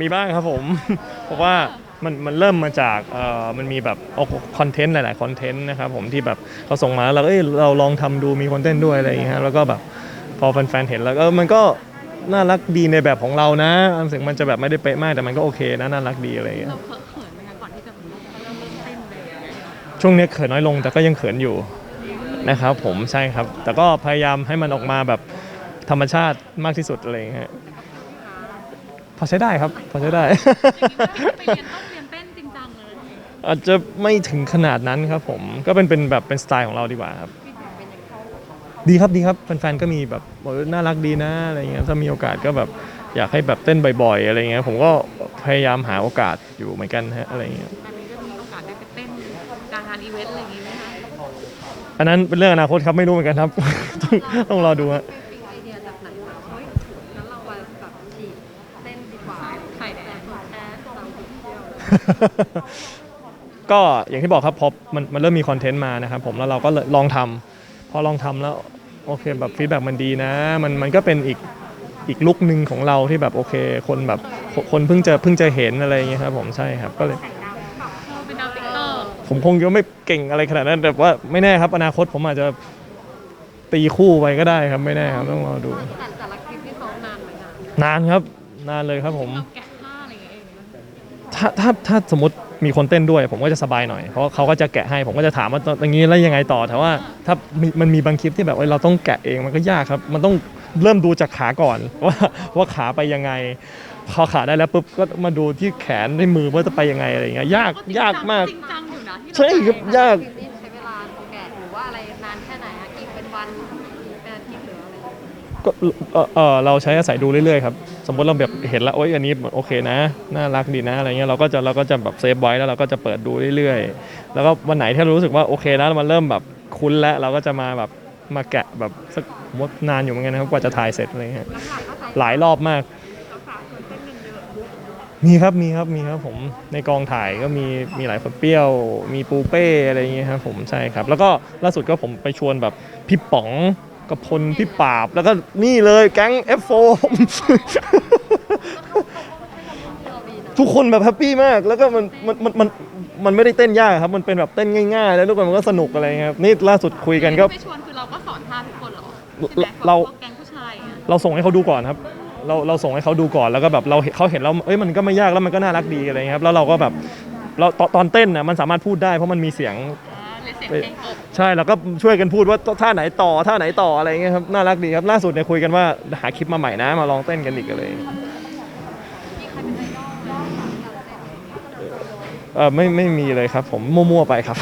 มีบ้างครับผม เพราะว่ามันมันเริ่มมาจากเอ่อมันมีแบบคอนเทนต์หลายๆคอนเทนต์นะครับผมที่แบบเขาส่งมาแล้วเราก็เอ้ยเราลองทำดูมีคอนเทนต์ด้วยอะไรอย่างเงี้ยฮะแล้วก็แบบพอแฟนๆเห็นแล้วก็มันก็น่ารักดีในแบบของเรานะรู้สึกมันจะแบบไม่ได้เป๊ะมากแต่มันก็โอเคนะน่ารักดีอะไรอย่างเงี้ย เราเขินๆไหมคะก่อนที่จะเริ่มเริ่มเต้นเลยช่วงนี้เขินน้อยลงแต่ก็ยังเขินอยู่นะครับผมใช่ครับ แต่ก็พยายามให้มันออกมาแบบธรรมชาติมากที่สุดอะไรอย่างเงี้ยฮะ พอใช้ได้ครับ พอใช้ได้ ไปเรียนต้องเรียนเต้นจริงจังเลยอาจจะไม่ถึงขนาดนั้นครับผม ก็เป็นเป็นแบบเป็นสไตล์ของเราดีกว่าครับ ดีครับดีครับแฟนๆก็มีแบบบอกว่าน่ารักดีนะอะไรเงี้ยถ้ามีโอกาสก็แบบอยากให้แบบเต้นบ่อยๆอะไรเงี้ยผมก็พยายามหาโอกาสอยู่เหมือนกันฮะอะไรเงี้ยตอนนี้จะมีโอกาสได้ไปเต้นกลางงานอีเวนต์อะไรอย่างงี้ไหมคะอันนั้นเป็นเรื่องอนาคตครับไม่รู้เหมือนกันครับ ต้องต้องรอดูฮะ ก็อย่างที่บอกครับพอมันมันเริ่มมีคอนเทนต์มานะครับผมแล้วเราก็เลยลองทำพอลองทำแล้วโอเคแบบฟีดแบ็กมันดีนะ มันมันก็เป็นอีกอีกลุกหนึ่งของเราที่แบบโอเค คนแบบคนคนเพิ่งจะเพิ่งจะเห็นอะไรอย่างเงี้ยครับผมใช่ครับก็เลยเออเป็นดาวติ๊กเตอร์ผมคงจะไม่เก่งอะไรขนาดนั้นแต่ว่าไม่แน่ครับอนาคตผมอาจจะตีคู่ไปก็ได้ครับไม่แน่ครับต้องรอดูแต่แต่ละคลิปที่ซ้อมนานเหมือนกันนานครับ นานเลยครับผม เราแก ถ้าถ้าถ้าสมมติมีคนเต้นด้วย ผมก็จะสบายหน่อยเพราะเขาก็จะแกะให้ผมก็จะถามว่าตรงนี้แล้วยังไงต่อแต่ว่าถ้ามีมันมีบางคลิปที่แบบว่าเราต้องแกะเองมันก็ยากครับ มันต้องเริ่มดูจากขาก่อนว่าว่าขาไปยังไง พอขาได้แล้วปุ๊บก็มาดูที่แขนในมือว่าจะไปยังไงอะไรอย่างเงี้ยยากยากมาก จริงจังอยู่นะที่เราใช่ครับยากคลิปนี้ใช้เวลาแกะหรือว่าอะไรนานแค่ไหนอะกี่เป็นวันกี่เป็นอาทิตย์หรืออะไรอย่างเงี้ยก็เอ่อเออเราใช้อาศัยดูเรื่อยๆครับ สมมติเราแบบเห็นแล้วโอ๊ยอันนี้โอเคนะน่ารักดีนะอะไรเงี้ยเราก็จะเราก็จะแบบเซฟไว้แล้วเราก็จะเปิดดูเรื่อยๆ แล้วก็วันไหนที่เรารู้สึกว่าโอเคนะมันเริ่มแบบคุ้นแล้วเราก็จะมาแบบมาแกะแบบสักมว่านานอยู่เหมือนกันนะครับกว่าจะถ่ายเสร็จอะไรเงี้ยหลายรอบมาก มีครับมีครับมีครับผมในกองถ่ายก็มีมีหลายคนเปรี้ยว มีปูเป้อะไรเงี้ยครับผมใช่ครับ แล้วก็ล่าสุดก็ผมไปชวนแบบพี่ป๋อง กับพลพี่ปราบแล้วก็นี่เลยแก๊ง F4 ทุกคนแบบแฮปปี้มาก แล้วก็มันมันมันมันมันไม่ได้เต้นยากครับ มันเป็นแบบเต้นง่ายๆ แล้วทุกคนมันก็สนุกอะไรเงี้ยครับนี่ล่าสุดคุยกันก็ ไม่ชวนคือเราก็สอนท่าทุกคนเหรอเราใช่ไหมแบบพวกแก๊งผู้ชายอะเราส่งให้เขาดูก่อนครับ เราเราส่งให้เขาดูก่อนแล้วก็แบบเราเขาเห็นเราเอ้ยมันก็ไม่ยากแล้วมันก็น่ารักดีอะไรเงี้ยครับแล้วเราก็แบบเราตอนตอนเต้นน่ะมันสามารถพูดได้เพราะมันมีเสียง อ่าเลยเสียงเพลงอก ใช่แล้วก็ช่วยกันพูดว่าท่าไหนต่อท่าไหนต่ออะไรเงี้ยครับน่ารักดีครับล่าสุดเนี่ยคุยกันว่าหาคลิปมาใหม่นะมาลองเต้นกันอีกอะไรเลยเออไม่ไม่มีเลยครับ ผมมั่วๆไปครับ